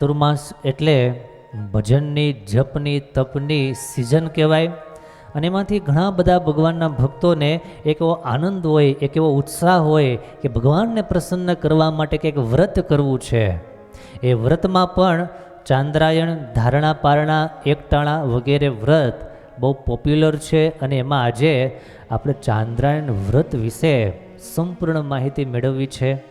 તુર્માસ એટલે ભજનની, જપની, તપની સિઝન કહેવાય. અને એમાંથી ઘણા બધા ભગવાનના ભક્તોને એક એવો આનંદ હોય, એક એવો ઉત્સાહ હોય કે ભગવાનને પ્રસન્ન કરવા માટે કંઈક વ્રત કરવું છે. એ વ્રતમાં પણ ચાંદ્રાયણ ધારણા પારણા એકટાણા વગેરે વ્રત બહુ પોપ્યુલર છે અને એમાં આજે આપણે ચાંદ્રાયણ વ્રત વિશે સંપૂર્ણ માહિતી મેળવવી છે.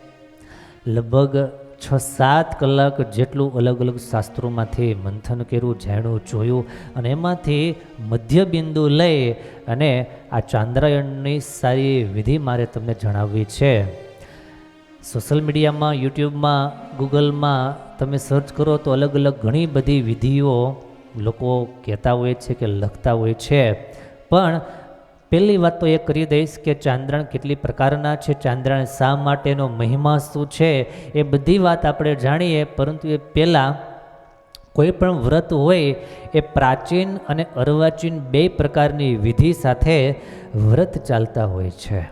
લગભગ છ સાત કલાક જેટલું અલગ અલગ શાસ્ત્રોમાંથી મંથન કર્યું જાણ્યું જોયું અને એમાંથી મધ્ય બિંદુ લઈ અને આ ચાંદ્રાયણની સારી વિધિ મારે તમને જણાવવી છે. સોશિયલ મીડિયામાં, યુટ્યુબમાં, ગૂગલમાં તમે સર્ચ કરો તો અલગ અલગ ઘણી બધી વિધિઓ લોકો કહેતા હોય છે કે લખતા હોય છે. પણ પહેલી વાત તો એ કરી દઈશ કે ચાંદ્રણ કેટલી પ્રકારના છે, ચાંદ્રણ શા માટેનો મહિમા શું છે એ બધી વાત આપણે જાણીએ, પરંતુ એ પહેલાં કોઈ પણ વ્રત હોય એ પ્રાચીન અને અર્વાચીન બે પ્રકારની વિધિ સાથે વ્રત ચાલતા હોય છે.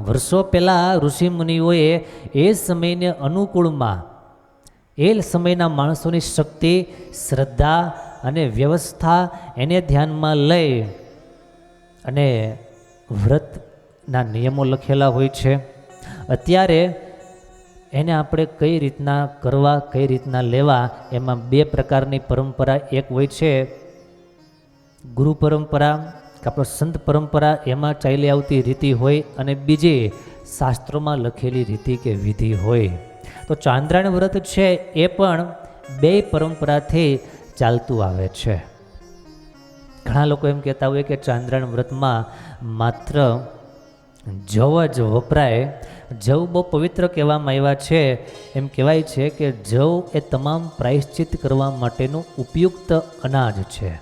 વર્ષો પહેલાં ઋષિમુનિઓએ એ સમયને અનુકૂળમાં, એ સમયના માણસોની શક્તિ, શ્રદ્ધા અને વ્યવસ્થા એને ધ્યાનમાં લઈ અને વ્રતના નિયમો લખેલા હોય છે. અત્યારે એને આપણે કઈ રીતના કરવા, કઈ રીતના લેવા, એમાં બે પ્રકારની પરંપરા. એક હોય છે ગુરુ પરંપરા કે આપણો સંત પરંપરા, એમાં ચાલી આવતી રીતિ હોય અને બીજી શાસ્ત્રોમાં લખેલી રીતિ કે વિધિ હોય. તો ચાંદ્રાયણ વ્રત છે એ પણ બે પરંપરાથી ચાલતું આવે છે. ઘણા લોકો એમ કહેતા હોય કે ચાંદ્રણ વ્રતમાં માત્ર જવ જ વપરાય. જવ બહુ પવિત્ર કહેવામાં આવ્યા છે. એમ કહેવાય છે કે જવ એ તમામ પ્રાયશ્ચિત કરવા માટેનું ઉપયુક્ત અનાજ છે.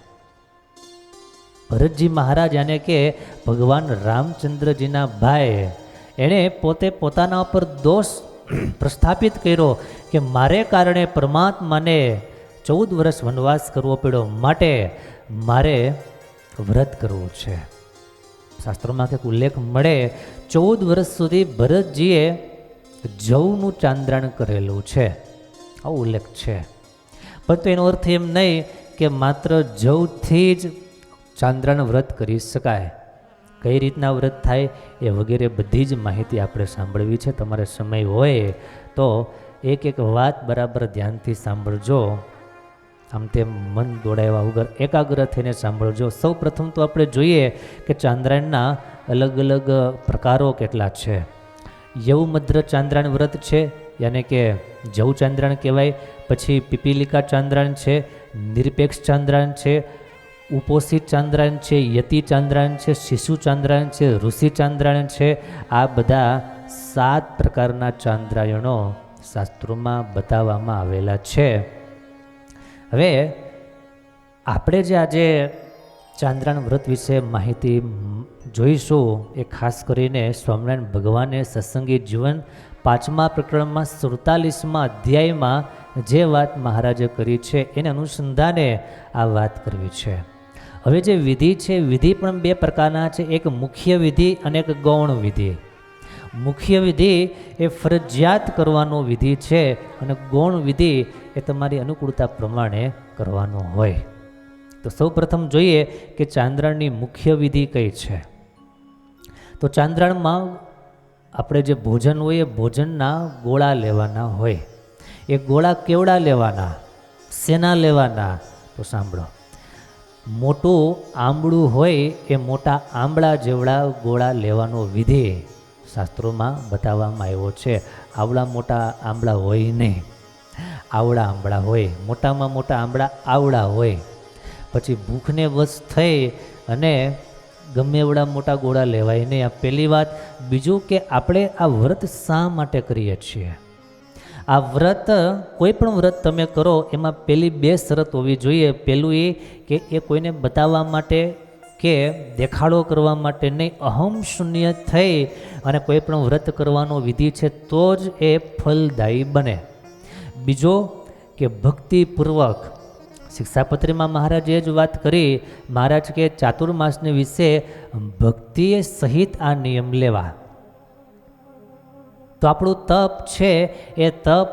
ભરતજી મહારાજ આને કે ભગવાન રામચંદ્રજીના ભાઈ, એણે પોતે પોતાના ઉપર દોષ પ્રસ્થાપિત કર્યો કે મારે કારણે પરમાત્માને ચૌદ વર્ષ વનવાસ કરવો પડ્યો. માટે મારે વ્રત કરવું છે. શાસ્ત્રોમાં કંઈક ઉલ્લેખ મળે, ચૌદ વર્ષ સુધી ભરતજીએ જવનું ચાંદ્રણ કરેલું છે. આવો ઉલ્લેખ છે. પરંતુ એનો અર્થ એમ નહીં કે માત્ર જવથી જ ચાંદ્રણ વ્રત કરી શકાય. કઈ રીતના વ્રત થાય એ વગેરે બધી જ માહિતી આપણે સાંભળવી છે. તમારે સમય હોય તો એક એક વાત બરાબર ધ્યાનથી સાંભળજો. આમ તેમ મન દોડાવ્યા વગર એકાગ્ર થઈને સાંભળજો સૌ પ્રથમ તો આપણે જોઈએ કે ચાંદ્રાયણના અલગ અલગ પ્રકારો કેટલા છે. યવમદ્ર ચાંદ્રાયણ વ્રત છે, યાને કે જવ ચાંદ્રાયણ કહેવાય, પછી પીપીલિકા ચાંદ્રાયણ છે, નિરપેક્ષ ચાંદ્રાયણ છે, ઉપોષિત ચાંદ્રાયણ છે, યતિ ચાંદ્રાયણ છે, શિશુ ચાંદ્રાયણ છે, ઋષિ ચાંદ્રાયણ છે, આ બધા સાત પ્રકારના ચાંદ્રાયણો શાસ્ત્રોમાં બતાવવામાં આવેલા છે. હવે આપણે જે આજે ચાંદ્રાયણ વ્રત વિશે માહિતી જોઈશું એ ખાસ કરીને સ્વામિનારાયણ ભગવાને સત્સંગી જીવન પાંચમા પ્રકરણમાં સુડતાલીસમાં અધ્યાયમાં જે વાત મહારાજે કરી છે એને અનુસંધાને આ વાત કરવી છે. હવે જે વિધિ છે, વિધિ પણ બે પ્રકારના છે. એક મુખ્ય વિધિ અને એક ગૌણ વિધિ. મુખ્ય વિધિ એ ફરજિયાત કરવાનો વિધિ છે અને ગૌણ વિધિ એ તમારી અનુકૂળતા પ્રમાણે કરવાનો હોય. તો સૌ પ્રથમ જોઈએ કે ચાંદ્રણની મુખ્ય વિધિ કઈ છે? તો ચાંદ્રણમાં આપણે જે ભોજન હોય એ ભોજનના ગોળા લેવાના હોય. એ ગોળા કેવડા લેવાના? શેના લેવાના? તો સાંભળો. મોટું આંબળું હોય એ મોટા આંબળા જેવડા ગોળા લેવાનો વિધિ શાસ્ત્રોમાં બતાવવામાં આવ્યો છે, આવડા મોટા આંબળા હોય નહીં. આવડા આંબળા હોય. મોટામાં મોટા આંબળા આવડા હોય. પછી ભૂખને વશ થઈ અને ગમે એવડા મોટા ગોળા લેવાય નહીં. આ પહેલી વાત. બીજું કે આપણે આ વ્રત શા માટે કરીએ છીએ? આ વ્રત, કોઈ પણ વ્રત તમે કરો, એમાં પહેલી બે શરત હોવી જોઈએ. પહેલું એ કે એ કોઈને બતાવવા માટે કે દેખાડો કરવા માટે નહીં, અહમ શૂન્ય થઈ અને કોઈ પણ વ્રત કરવાનો વિધિ છે તો જ એ ફલદાયી બને. બીજો કે ભક્તિપૂર્વક, શિક્ષાપત્રીમાં મહારાજે જ વાત કરી, મહારાજ કે ચાતુર્માસને વિશે ભક્તિએ સહિત આ નિયમ લેવા. તો આપણું તપ છે, એ તપ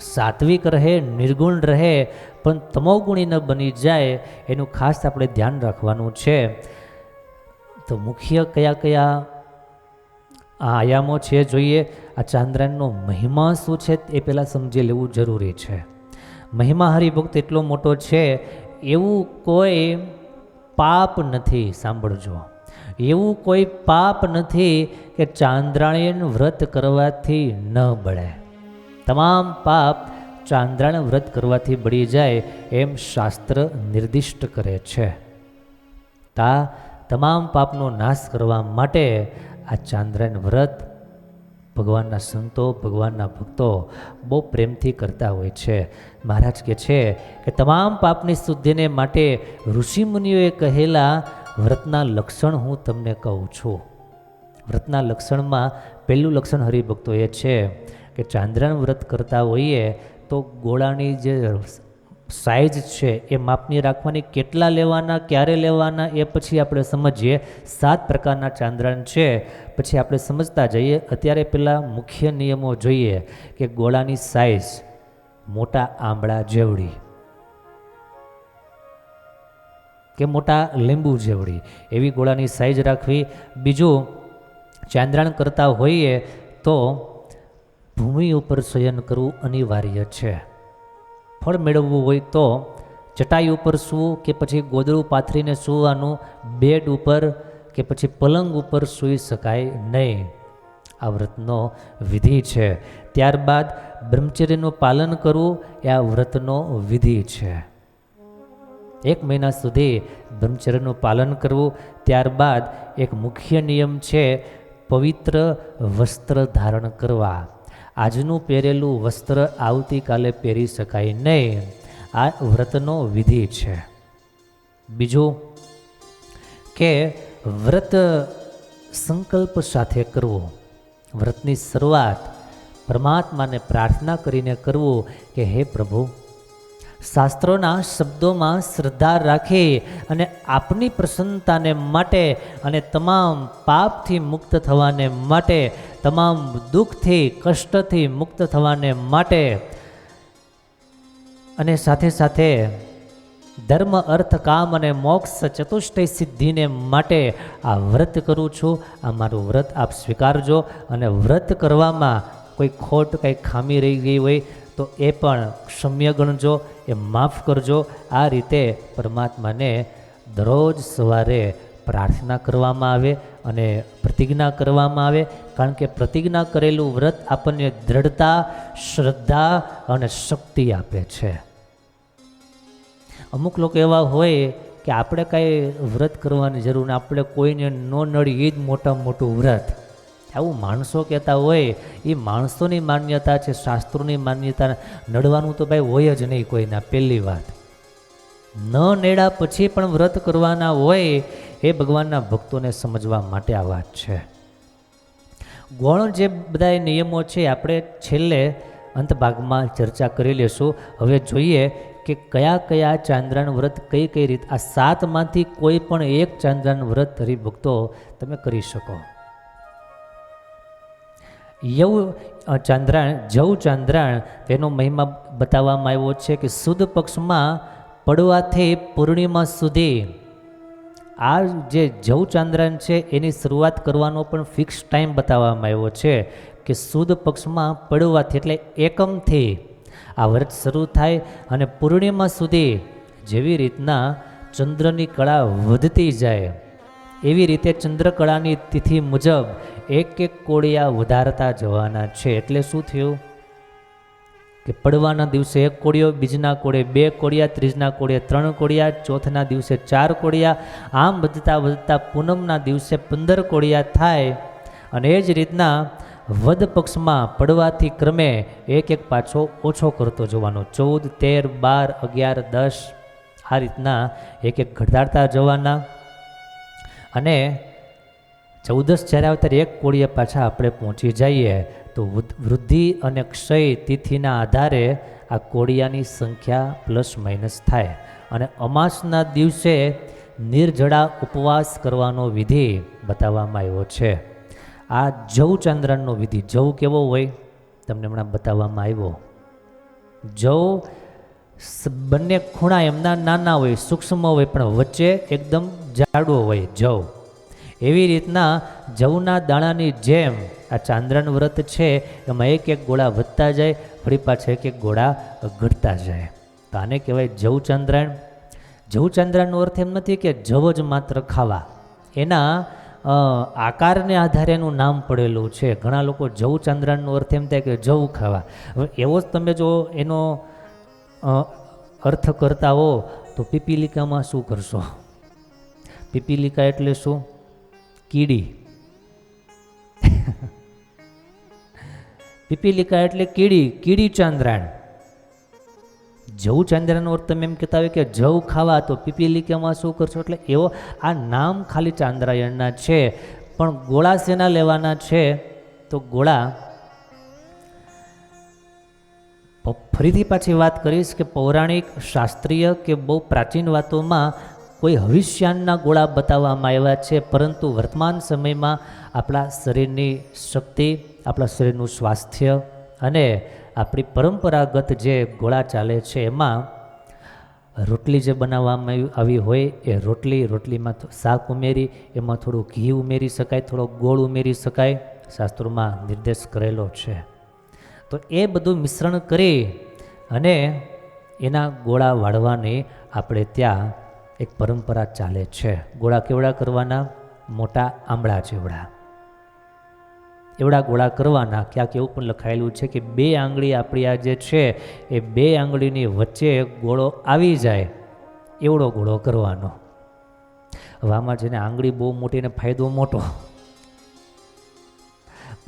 સાત્વિક રહે, નિર્ગુણ રહે પણ તમોગુણી ન બની જાય એનું ખાસ આપણે ધ્યાન રાખવાનું છે. તો મુખ્ય કયા કયા આ આયામો છે જોઈએ? આ ચાંદ્રાયણનો મહિમા શું છે એ પહેલાં સમજી લેવું જરૂરી છે. મહિમા હરિભક્ત એટલો મોટો છે, એવું કોઈ પાપ નથી, સાંભળજો. એવું કોઈ પાપ નથી કે ચાંદ્રાયણ વ્રત કરવાથી ન બળે. તમામ પાપ ચાંદ્રાયણ વ્રત કરવાથી બળી જાય એમ શાસ્ત્ર નિર્દિષ્ટ કરે છે. તા તમામ પાપનો નાશ કરવા માટે આ ચાંદ્રાયણ વ્રત ભગવાનના સંતો, ભગવાનના ભક્તો બહુ પ્રેમથી કરતા હોય છે. મહારાજ કે છે કે તમામ પાપની શુદ્ધિને માટે ઋષિમુનિઓએ કહેલા વ્રતના લક્ષણ હું તમને કહું છું. વ્રતના લક્ષણમાં પહેલું લક્ષણ હરિભક્તો એ છે કે ચાંદ્રાયણ વ્રત કરતા હોઈએ તો ગોળાની જે સાઇઝ છે એ માપની રાખવાની, કેટલા લેવાના, ક્યારે લેવાના, એ પછી આપણે સમજીએ. સાત પ્રકારના ચાંદ્રણ છે. પછી આપણે સમજતા જઈએ. અત્યારે પેલા મુખ્ય નિયમો જોઈએ કે ગોળાની સાઇઝ મોટા આંબળા જેવડી કે મોટા લીંબુ જેવડી. એવી ગોળાની સાઇઝ રાખવી. બીજું, ચાંદ્રણ કરતા હોઈએ તો ભૂમિ ઉપર શયન કરવું અનિવાર્ય છે. ફળ મેળવવું હોય તો ચટાઈ ઉપર સૂવું કે પછી ગોદડું પાથરીને સૂવાનું, બેડ ઉપર કે પછી પલંગ ઉપર સૂઈ શકાય નહીં. આ વ્રતનો વિધિ છે. ત્યારબાદ બ્રહ્મચર્યનું પાલન કરવું એ આ વ્રતનો વિધિ છે. એક મહિના સુધી બ્રહ્મચર્યનું પાલન કરવું, ત્યારબાદ એક મુખ્ય નિયમ છે, પવિત્ર વસ્ત્ર ધારણ કરવા. આજનું પહેરેલું વસ્ત્ર આવતીકાલે પહેરી શકાય નહીં. આ વ્રતનો વિધિ છે. બીજું, કે વ્રત સંકલ્પ સાથે કરવું. વ્રતની શરૂઆત પરમાત્માને પ્રાર્થના કરીને કરવું કે, હે પ્રભુ શાસ્ત્રોના શબ્દોમાં શ્રદ્ધા રાખી અને આપની પ્રસન્નતાને માટે અને તમામ પાપથી મુક્ત થવાને માટે, તમામ દુઃખથી, કષ્ટથી મુક્ત થવાને માટે. અને સાથે સાથે ધર્મ, અર્થ, કામ અને મોક્ષ ચતુષ્ટય સિદ્ધિને માટે આ વ્રત કરું છું. આ મારું વ્રત આપ સ્વીકારજો અને વ્રત કરવામાં કોઈ ખોટ, કંઈ ખામી રહી ગઈ હોય તો એ પણ ક્ષમ્ય ગણજો. એ માફ કરજો. આ રીતે પરમાત્માને દરરોજ સવારે પ્રાર્થના કરવામાં આવે અને પ્રતિજ્ઞા કરવામાં આવે. કારણ કે પ્રતિજ્ઞા કરેલું વ્રત આપણને દ્રઢતા, શ્રદ્ધા અને શક્તિ આપે છે. અમુક લોકો એવા હોય કે આપણે કાંઈ વ્રત કરવાની જરૂર ને આપણે કોઈને ન નડી એ જ મોટામાં મોટું વ્રત. આવું માણસો કહેતા હોય, એ માણસોની માન્યતા છે, શાસ્ત્રોની માન્યતા, નડવાનું તો ભાઈ હોય જ નહીં કોઈના, પહેલી વાત. ન નેડા પછી પણ વ્રત કરવાના હોય, એ ભગવાનના ભક્તોને સમજવા માટે આ વાત છે. ગૌણ જે બધા નિયમો છે, આપણે છેલ્લે અંત ભાગમાં ચર્ચા કરી લેશું. હવે જોઈએ કે કયા કયા ચાંદ્રાયણ વ્રત કઈ કઈ રીત, આ સાતમાંથી કોઈ પણ એક ચાંદ્રાયણ વ્રત હરિભક્તો તમે કરી શકો. યવ ચાંદ્રાણ જવ ચાંદ્રાણ તેનો મહિમા બતાવવામાં આવ્યો છે કે સુદ પક્ષમાં પડવાથી પૂર્ણિમા સુધી આ જે જવ ચાંદ્રાણ છે, એની શરૂઆત કરવાનો પણ ફિક્સ ટાઈમ બતાવવામાં આવ્યો છે કે સુદ પક્ષમાં પડવાથી, એટલે એકમથી આ વ્રત શરૂ થાય અને પૂર્ણિમા સુધી જેવી રીતના ચંદ્રની કળા વધતી જાય. એવી રીતે ચંદ્રકળાની તિથિ મુજબ એક એક કોળિયા વધારતા જવાના છે. એટલે શું થયું? કે પડવાના દિવસે એક કોળિયો, બીજના કોળે બે કોળિયા, ત્રીજના કોળે ત્રણ કોળિયા, ચોથના દિવસે ચાર કોળિયા. આમ વધતા વધતા પૂનમના દિવસે પંદર કોળિયા થાય અને એ જ રીતના વદ પક્ષમાં પડવાથી ક્રમે એક એક પાછો ઓછો કરતો જવાનો. ચૌદ, તેર, બાર, અગિયાર, દસ આ રીતના એક એક ઘટાડતા જવાના. અને ચૌદસ જ્યારે આવતા એક કોળીએ પાછા આપણે પહોંચી જઈએ, તો વૃદ્ધ- અને ક્ષય તિથિના આધારે આ કોળિયાની સંખ્યા પ્લસ માઇનસ થાય. અને અમાસના દિવસે નિર્જળા ઉપવાસ કરવાનો વિધિ બતાવવામાં આવ્યો છે. આ જવ ચંદ્રનનો વિધિ, જવ કેવો હોય? તમને હમણાં બતાવવામાં આવ્યો. જવ બંને ખૂણા એમના નાના હોય, સૂક્ષ્મ હોય, પણ વચ્ચે એકદમ જાડો હોય જવ. એવી રીતના જવના દાણાની જેમ આ ચાંદ્રન વ્રત છે, એમાં એક એક ગોળા વધતા જાય, ફરી પાછા એક એક ગોળા ઘટતા જાય. તો આને કહેવાય જવ ચંદ્રાયણ. જવ ચાંદ્રાયણનો અર્થ એમ નથી કે જવ જ માત્ર ખાવા. એના આકારને આધારે એનું નામ પડેલું છે. ઘણા લોકો જવ ચંદ્રાયણનો અર્થ એમ થાય કે જવ ખાવા. એવો જ તમે જો એનો અર્થ કરતા હો તો પીપીલિકામાં શું કરશો? પીપીલિકા એટલે શું? કીડી. પીપીલિકા એટલે કીડી કીડી ચાંદ્રાયણ. જવ ચાંદ્રાનો અર્થ તમે એમ કહેતા હોય કે જવ ખાવા, તો પીપીલિકામાં શું કરશો? એટલે એવો આ નામ ખાલી ચાંદ્રાયણના છે, પણ ગોળા શેના લેવાના છે? તો ગોળા ફરીથી પાછી વાત કરીશ કે પૌરાણિક, શાસ્ત્રીય કે બહુ પ્રાચીન વાતોમાં કોઈ હવિષ્યાનના ગોળા બતાવવામાં આવ્યા છે, પરંતુ વર્તમાન સમયમાં આપણા શરીરની શક્તિ, આપણા શરીરનું સ્વાસ્થ્ય અને આપણી પરંપરાગત જે ગોળા ચાલે છે, એમાં રોટલી જે બનાવવામાં આવી- હોય, એ રોટલી, રોટલીમાં શાક ઉમેરી, એમાં થોડું ઘી ઉમેરી શકાય, થોડો ગોળ ઉમેરી શકાય, શાસ્ત્રોમાં નિર્દેશ કરેલો છે. તો એ બધું મિશ્રણ કરી અને એના ગોળા વાળવાની આપણે ત્યાં એક પરંપરા ચાલે છે. ગોળા કેવડા કરવાના? મોટા આંબળા જેવડા. એવડા ગોળા કરવાના. ક્યાંક એવું પણ લખાયેલું છે કે બે આંગળી આપણી આ જે છે, એ બે આંગળીની વચ્ચે ગોળો આવી જાય. એવડો ગોળો કરવાનો. હવે આમાં જેને આંગળી બહુ મોટી ને ફાયદો મોટો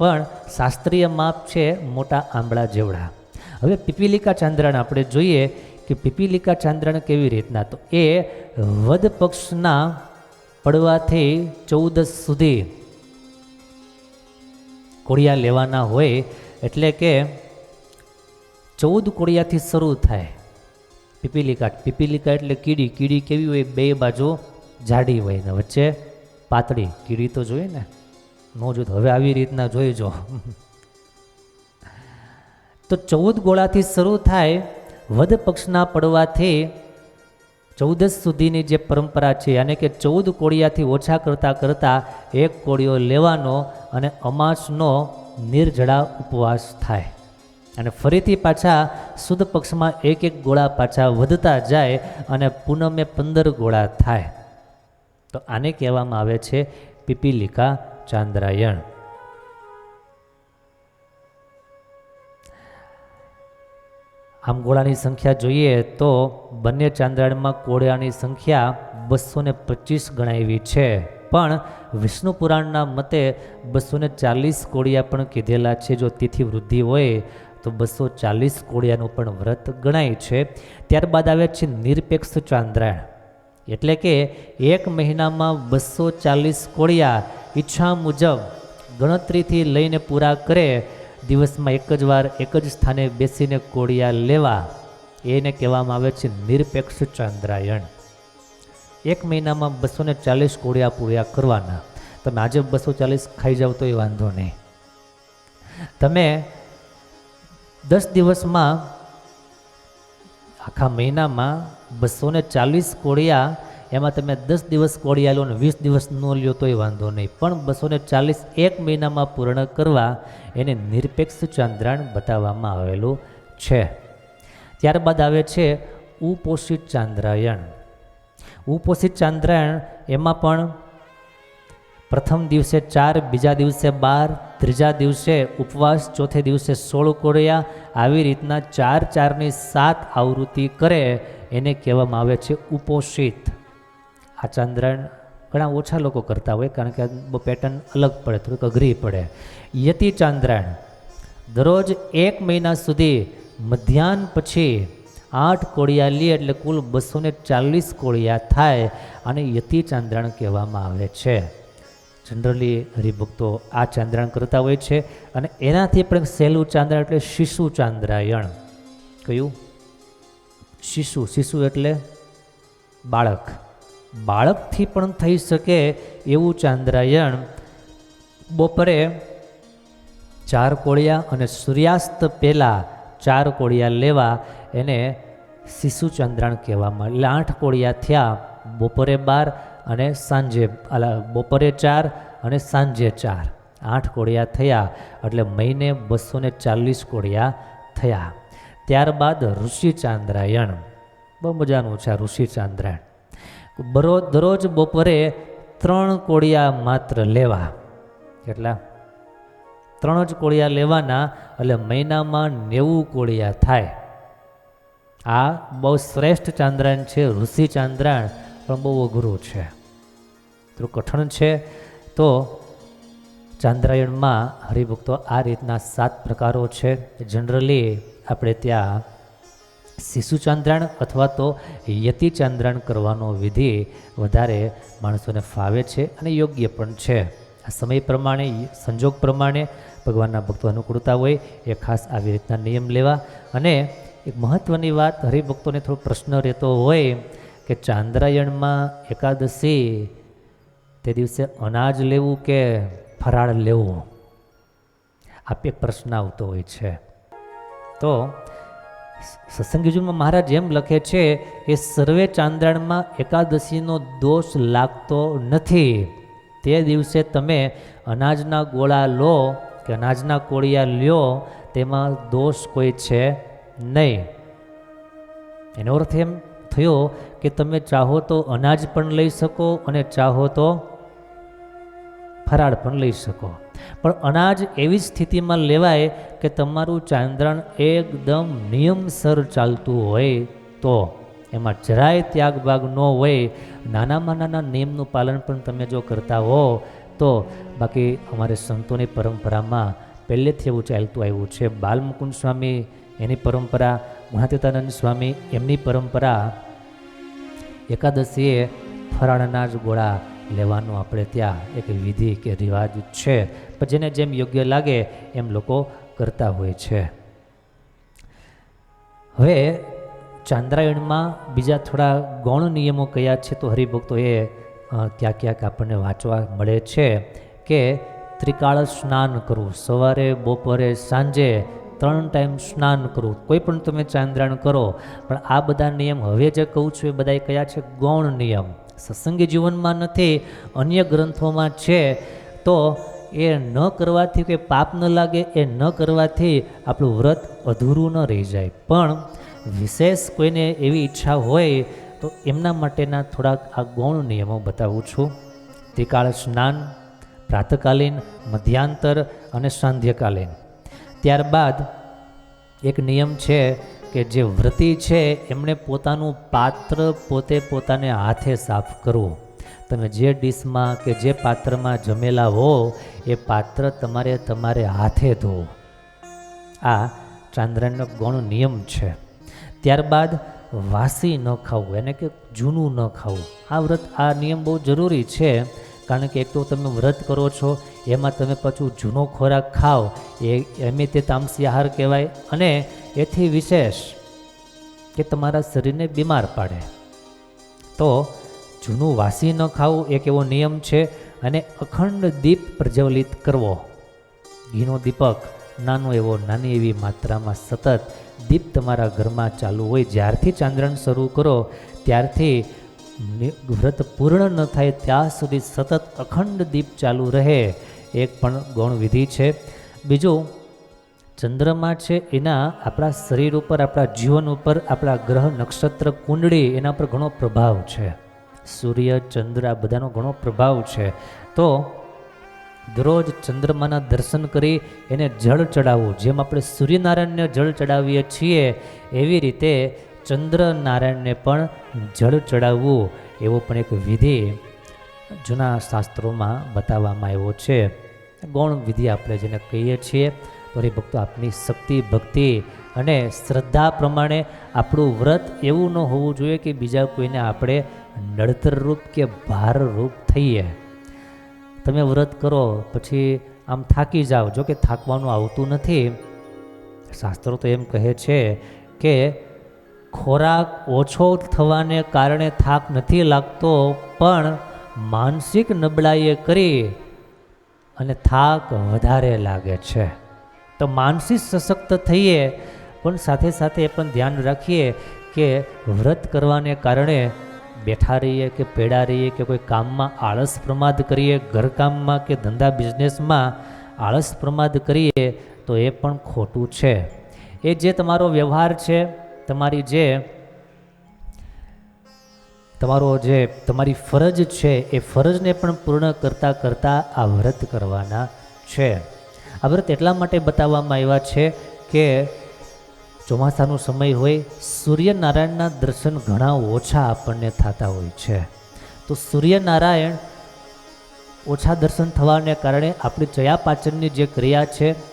પણ શાસ્ત્રીય માપ છે મોટા આંબળા જેવડા. હવે પીપીલિકા ચાંદ્રણ આપણે જોઈએ કે પીપીલિકા ચાંદ્રણ કેવી રીતના? તો એ વદ પક્ષના પડવાથી ચૌદસ સુધી કોળિયા લેવાના હોય એટલે કે ચૌદ કોળિયાથી શરૂ થાય પીપીલિકા. પીપીલિકા એટલે કીડી. કીડી કેવી હોય? બે બાજુ જાડી હોય ને વચ્ચે પાતળી. કીડી તો જોઈએ ને? તો હવે આવી રીતના જોઈજો. તો ચૌદ ગોળાથી શરૂ થાય વધ પક્ષના પડવાથી ચૌદસ સુધીની જે પરંપરા છે અને કે ચૌદ કોળિયાથી ઓછા કરતાં કરતાં એક કોળિયો લેવાનો અને અમાસનો નિર્જળા ઉપવાસ થાય. અને ફરીથી પાછા સુદ પક્ષમાં એક એક ગોળા પાછા વધતા જાય અને પૂનમે પંદર ગોળા થાય. તો આને કહેવામાં આવે છે પીપીલિકા ચાંદ્રાયણ. આમ ગોળાની સંખ્યા જોઈએ તો બંને ચાંદ્રાયણમાં કોળિયાની સંખ્યા બસો ને પચીસ ગણાવી છે. પણ વિષ્ણુ પુરાણના મતે બસો ને ચાલીસ કોળિયા પણ કીધેલા છે. જો તિથિ વૃદ્ધિ હોય તો બસો ચાલીસ કોળિયાનું પણ વ્રત ગણાય છે. ત્યારબાદ આવે છે નિરપેક્ષ ચાંદ્રાયણ. એટલે કે એક મહિનામાં બસો ચાલીસ કોળિયા ઈચ્છા મુજબ ગણતરીથી લઈને પૂરા કરે, દિવસમાં એક જ વાર એક જ સ્થાને બેસીને કોળિયા લેવા. એને કહેવામાં આવે છે નિરપેક્ષ ચંદ્રાયણ. એક મહિનામાં બસો ને ચાલીસ કોળિયા પૂર્યા કરવાના. તમે આજે બસો ચાલીસ ખાઈ જાઓ તો એ વાંધો નહીં. તમે દસ દિવસમાં આખા મહિનામાં બસો ને ચાલીસ કોળિયા, એમાં તમે દસ દિવસ કોળિયા લો ને વીસ દિવસ ન લ્યો તોય વાંધો નહીં. પણ બસો ને ચાલીસ એક મહિનામાં પૂર્ણ કરવા એને નિરપેક્ષ ચાંદ્રાયણ બતાવવામાં આવેલું છે. ત્યારબાદ આવે છે ઉપોષિત ચાંદ્રાયણ. ઉપોષિત ચાંદ્રાયણ એમાં પણ પ્રથમ દિવસે ચાર, બીજા દિવસે બાર, ત્રીજા દિવસે ઉપવાસ, ચોથે દિવસે સોળ કોળિયા, આવી રીતના ચાર ચારની સાત આવૃત્તિ કરે એને કહેવામાં આવે છે ઉપોષિત. આ ચાંદ્રાયણ ઘણા ઓછા લોકો કરતા હોય કારણ કે પેટર્ન અલગ પડે, થોડીક અઘરી પડે. યતિ ચંદ્રણ, દરરોજ એક મહિના સુધી મધ્યાહન પછી આઠ કોળિયા લે એટલે કુલ બસો ચાલીસ કોળિયા થાય અને યતિ ચંદ્રણ કહેવામાં આવે છે. જનરલી હરિભક્તો આ ચાંદ્રાયણ કરતા હોય છે અને એનાથી પણ સહેલું ચાંદ્રાયણ એટલે શિશુ ચાંદ્રાયણ. કયું? શિશુ. શિશુ એટલે બાળક. બાળકથી પણ થઈ શકે એવું ચાંદ્રાયણ. બપોરે ચાર કોળિયા અને સૂર્યાસ્ત પહેલાં ચાર કોળિયા લેવા એને શિશુ ચંદ્રાણ કહેવામાં એટલે આઠ કોળિયા થયા, બપોરે બાર અને સાંજે બપોરે ચાર અને સાંજે ચાર. આઠ કોળિયા થયા, એટલે મહિને બસો ને ચાલીસ કોળિયા થયા. ત્યારબાદ ઋષિ ચાંદ્રાયણ બહુ મજાનું છે આ ઋષિ ચાંદ્રાયણ બરો દરરોજ બપોરે ત્રણ કોળિયા માત્ર લેવા. કેટલા? ત્રણ જ કોળિયા લેવાના, એટલે મહિનામાં નેવું કોળિયા થાય. આ બહુ શ્રેષ્ઠ ચાંદ્રાયણ છે ઋષિ ચાંદ્રાયણ પણ બહુ અઘરું છે. થોડું કઠણ છે. તો ચાંદ્રાયણમાં હરિભક્તો આ રીતના સાત પ્રકારો છે. જનરલી આપણે ત્યાં શિશુ ચાંદ્રાયણ અથવા તો યતિ ચાંદ્રાયણ કરવાનો વિધિ વધારે માણસોને ફાવે છે અને યોગ્ય પણ છે. આ સમય પ્રમાણે, સંજોગ પ્રમાણે ભગવાનના ભક્તો અનુકૂળતા હોય એ ખાસ આવી રીતના નિયમ લેવા. અને એક મહત્ત્વની વાત હરિભક્તોને થોડો પ્રશ્ન રહેતો હોય કે ચાંદ્રાયણમાં એકાદશી, તે દિવસે અનાજ લેવું કે ફરાળ લેવું? આ એક પ્રશ્ન આવતો હોય છે. તો સત્સંગીજુમાં મહારાજ એમ લખે છે, એ સર્વે ચાંદ્રાયણમાં એકાદશીનો દોષ લાગતો નથી. તે દિવસે તમે અનાજના ગોળા લો કે અનાજના કોળિયા લ્યો, તેમાં દોષ કોઈ છે નહીં. એનો અર્થ એમ થયો કે તમે ચાહો તો અનાજ પણ લઈ શકો અને ચાહો તો ફરાળ પણ લઈ શકો. પણ અનાજ એવી સ્થિતિમાં લેવાય કે તમારું ચાંદ્રણ એકદમ નિયમસર ચાલતું હોય તો એમાં જરાય ત્યાગભાગ ન હોય. નાનામાં નાના નિયમનું પાલન પણ તમે જો કરતા હો તો બાકી અમારે સંતોની પરંપરામાં પહેલેથી એવું ચાલતું આવ્યું છે. બાલમુકુંદ સ્વામી એની પરંપરા ગુણાતીતાનંદ સ્વામી એમની પરંપરા એકાદશીએ ફરાળના જ ગોળા લેવાનું આપણે ત્યાં એક વિધિ કે રિવાજ છે. પણ જેને જેમ યોગ્ય લાગે એમ લોકો કરતા હોય છે. હવે ચાંદ્રાયણમાં બીજા થોડા ગૌણ નિયમો કયા છે તો હરિભક્તો એ ક્યાંક ક્યાંક આપણને વાંચવા મળે છે કે ત્રિકાળ સ્નાન કરવું. સવારે, બપોરે, સાંજે ત્રણ ટાઈમ સ્નાન કરવું. કોઈ પણ તમે ચાંદ્રાણ કરો, પણ આ બધા નિયમ હવે જે કહું છું એ બધા કયા છે? ગૌણ નિયમ. સત્સંગી જીવનમાં નથી, અન્ય ગ્રંથોમાં છે. તો એ ન કરવાથી કે પાપ ન લાગે, એ ન કરવાથી આપણું વ્રત અધૂરું ન રહી જાય. પણ વિશેષ કોઈને એવી ઈચ્છા હોય, તો એમના માટેના થોડાક આ ગૌણ નિયમો બતાવું છું. ત્રિકાળ સ્નાન, પ્રાતકાલીન, મધ્યાંતર અને સાંધ્યકાલીન. ત્યારબાદ એક નિયમ છે કે જે વ્રતિ છે, એમણે પોતાનું પાત્ર પોતે પોતાને હાથે સાફ કરવું. તમે જે ડીશમાં કે જે પાત્રમાં જમેલા હો, એ પાત્ર તમારે તમારે હાથે ધોવું. આ ચાંદ્રનનો ગૌણ નિયમ છે. ત્યારબાદ વાસી ન ખાવું, એને કે જૂનું ન ખાવું. આ વ્રત, આ નિયમ બહુ જરૂરી છે કારણ કે એક તો તમે વ્રત કરો છો, એમાં તમે પાછું જૂનો ખોરાક ખાઓ, એ એમે તે તામસી આહાર કહેવાય. અને એથી વિશેષ કે તમારા શરીરને બીમાર પાડે. તો જૂનું વાસી ન ખાવું એક એવો નિયમ છે અને અખંડ દીપ પ્રજ્વલિત કરવો. ઘીનો દીપક નાનો એવો, નાની એવી માત્રામાં સતત દીપ તમારા ઘરમાં ચાલુ હોય, જ્યારથી ચાંદ્રણ શરૂ કરો, ત્યારથી વ્રત પૂર્ણ ન થાય ત્યાં સુધી સતત અખંડ દીપ ચાલુ રહે. એક પણ ગૌણ વિધિ છે. બીજું, ચંદ્રમા છે એના આપણા શરીર ઉપર, આપણા જીવન ઉપર, આપણા ગ્રહ, નક્ષત્ર, કુંડળી એના પર ઘણો પ્રભાવ છે. સૂર્ય, ચંદ્ર આ બધાનો ઘણો પ્રભાવ છે. તો, દરરોજ ચંદ્રમાના દર્શન કરી એને જળ ચડાવવું. જેમ આપણે સૂર્યનારાયણને જળ ચડાવીએ છીએ, એવી રીતે ચંદ્રનારાયણને પણ જળ ચડાવવું એવો પણ એક વિધિ જૂના શાસ્ત્રોમાં બતાવવામાં આવ્યો છે. ગૌણ વિધિ આપણે જેને કહીએ છીએ તો ભક્તો આપની શક્તિ, ભક્તિ અને શ્રદ્ધા પ્રમાણે આપણું વ્રત એવું ન હોવું જોઈએ કે બીજા કોઈને આપણે નડતરરૂપ કે ભારરૂપ થઈએ. તમે વ્રત કરો પછી આમ થાકી જાઓ. જો કે થાકવાનું આવતું નથી. શાસ્ત્રો તો એમ કહે છે કે ખોરાક ઓછો થવાને કારણે થાક નથી લાગતો, પણ માનસિક નબળાઈએ કરી અને થાક વધારે લાગે છે. તો માનસિક સશક્ત થઈએ, પણ સાથે સાથે એ પણ ધ્યાન રાખીએ કે વ્રત કરવાને કારણે બેઠા રહીએ કે પેડા રહીએ કે કોઈ કામમાં આળસ પ્રમાદ કરીએ, ઘરકામમાં કે ધંધા બિઝનેસમાં આળસ પ્રમાદ કરીએ, તો એ પણ ખોટું છે. એ જે તમારો વ્યવહાર છે તમારી જે તમારો જે તમારી ફરજ છે, એ ફરજને પણ પૂર્ણ કરતાં કરતાં આ વ્રત કરવાના છે. આ વ્રત એટલા માટે બતાવવામાં આવ્યા છે કે ચોમાસાનો સમય હોય, સૂર્યનારાયણના દર્શન ઘણા ઓછા આપણને થતા હોય છે. તો સૂર્યનારાયણ ઓછા દર્શન થવાને કારણે આપણી ચયાપાચનની જે ક્રિયા છે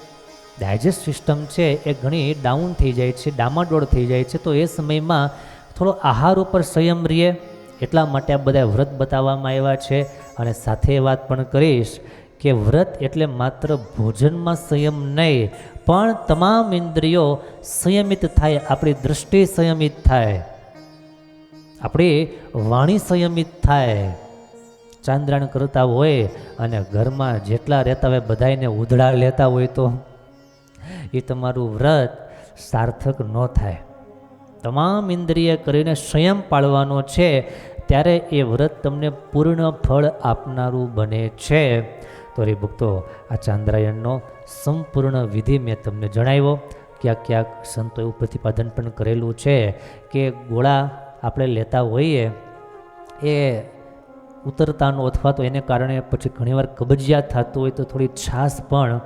ડાયજેસ્ટ સિસ્ટમ છે એ ઘણી ડાઉન થઈ જાય છે, ડામાડોળ થઈ જાય છે, તો એ સમયમાં થોડો આહાર ઉપર સંયમ રહીએ. એટલા માટે આ બધા વ્રત બતાવવામાં આવ્યા છે. અને સાથે વાત પણ કરીશ કે વ્રત એટલે માત્ર ભોજનમાં સંયમ નહીં, પણ તમામ ઇન્દ્રિયો સંયમિત થાય, આપણી દૃષ્ટિ સંયમિત થાય. આપણી વાણી સંયમિત થાય. ચાંદ્રાણ કરતા હોય અને ઘરમાં જેટલા રહેતા હોય બધાને ઉધડા લેતા હોય તો એ તમારું વ્રત સાર્થક ન થાય. તમામ ઇન્દ્રિય કરીને સંયમ પાળવાનો છે, ત્યારે એ વ્રત તમને પૂર્ણ ફળ આપનારું બને છે. તો રે ભક્તો, આ ચાંદ્રાયણનો સંપૂર્ણ વિધિ મેં તમને જણાવ્યો. ક્યાંક ક્યાંક સંતો એવું પ્રતિપાદન પણ કરેલું છે કે ગોળા આપણે લેતા હોઈએ, એ ઉતરતાનો અથવા તો એને કારણે પછી ઘણીવાર કબજિયાત થતું હોય તો થોડી છાશ પણ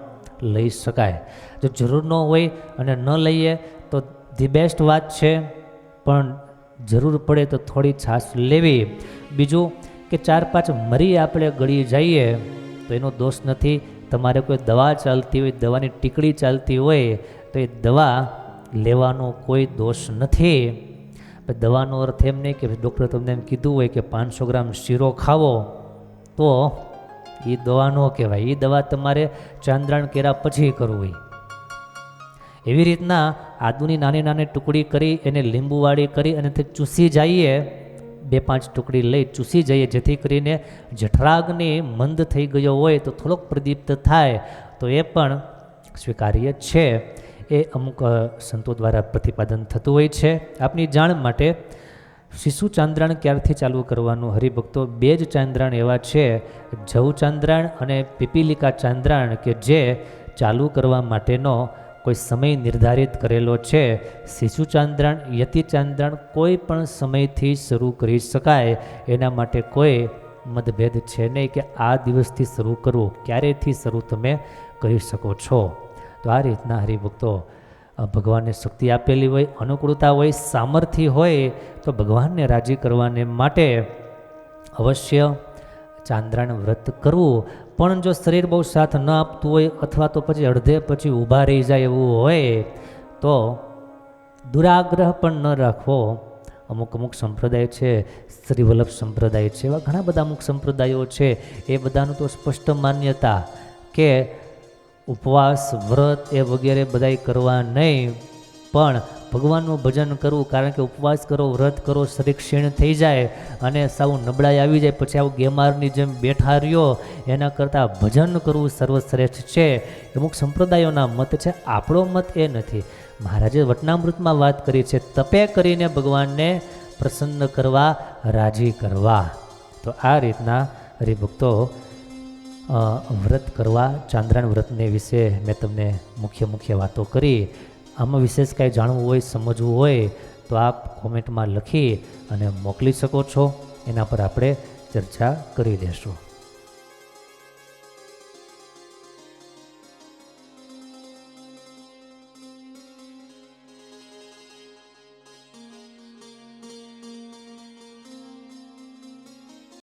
લઈ શકાય. જો જરૂર ન હોય અને ન લઈએ તો ધી બેસ્ટ વાત છે, પણ જરૂર પડે તો થોડી છાશ લેવી. બીજું કે ચાર પાંચ મરી આપણે ગળી જઈએ, તો એનો દોષ નથી. તમારે કોઈ દવા ચાલતી હોય, દવાની ટીકડી ચાલતી હોય, તો એ દવા લેવાનો કોઈ દોષ નથી. દવાનો અર્થ એમ નહીં કે ડૉક્ટરે તમને એમ કીધું હોય કે પાંચસો ગ્રામ શીરો ખાવો, તો એ દવા ન કહેવાય. એ દવા તમારે ચાંદ્રાણ કર્યા પછી કરવું હોય. એવી રીતના આદુની નાની નાની ટુકડી કરી, એને લીંબુવાળી કરી, અને તે ચૂસી જઈએ. બે પાંચ ટુકડી લઈ ચૂસી જઈએ, જેથી કરીને જઠરાગ્નિ મંદ થઈ ગયો હોય તો થોડોક પ્રદીપ્ત થાય. તો એ પણ સ્વીકાર્ય છે. એ અમુક સંતો દ્વારા પ્રતિપાદન થતું હોય છે. આપની જાણ માટે શિશુ ચાંદ્રાણ ક્યારથી ચાલુ કરવાનું? હરિભક્તો, બે જ ચાંદ્રાણ એવા છે, જવ ચાંદ્રાણ અને પીપીલિકા ચાંદ્રાયણ કે જે ચાલુ કરવા માટેનો કોઈ સમય નિર્ધારિત કરેલો છે. શિશુ ચાંદ્રાણ યતિ ચાંદ્રાણ કોઈ પણ સમયથી શરૂ કરી શકાય. એના માટે કોઈ મતભેદ છે નહીં કે આ દિવસથી શરૂ કરવું ક્યારેથી શરૂ તમે કરી શકો છો. તો આ રીતના હરિભક્તો ભગવાનને શક્તિ આપેલી હોય, અનુકૂળતા હોય, સામર્થ્ય હોય, તો ભગવાનને રાજી કરવાને માટે અવશ્ય ચાંદ્રાણ વ્રત કરવું. પણ જો શરીર બહુ સાથ ન આપતું હોય અથવા તો પછી અડધે પછી ઊભા રહી જાય એવું હોય, તો દુરાગ્રહ પણ ન રાખવો. અમુક અમુક સંપ્રદાય છે, શ્રીવલ્લભ સંપ્રદાય છે, એવા ઘણા બધા અમુક સંપ્રદાયો છે. એ બધાનું તો સ્પષ્ટ માન્યતા કે ઉપવાસ, વ્રત એ વગેરે બધાય કરવા નહીં, પણ ભગવાનનું ભજન કરવું, કારણ કે ઉપવાસ કરો, વ્રત કરો, શરીર ક્ષીણ થઈ જાય અને સાવ નબળાઈ આવી જાય, પછી આવું ગેમારની જેમ બેઠા રહ્યો, એના કરતાં ભજન કરવું સર્વશ્રેષ્ઠ છે. અમુક સંપ્રદાયોના મત છે, આપણો મત એ નથી. મહારાજે વટનામૃતમાં વાત કરી છે, તપે કરીને ભગવાનને પ્રસન્ન કરવા, રાજી કરવા. તો આ રીતના હરિભક્તો વ્રત કરવા, ચાંદ્રાયણ વ્રતને વિશે મેં તમને મુખ્ય મુખ્ય વાતો કરી. આમાં વિશેષ કાંઈ જાણવું હોય, સમજવું હોય, તો આપ કોમેન્ટમાં લખી અને મોકલી શકો છો. એના પર આપણે ચર્ચા કરી લેશું.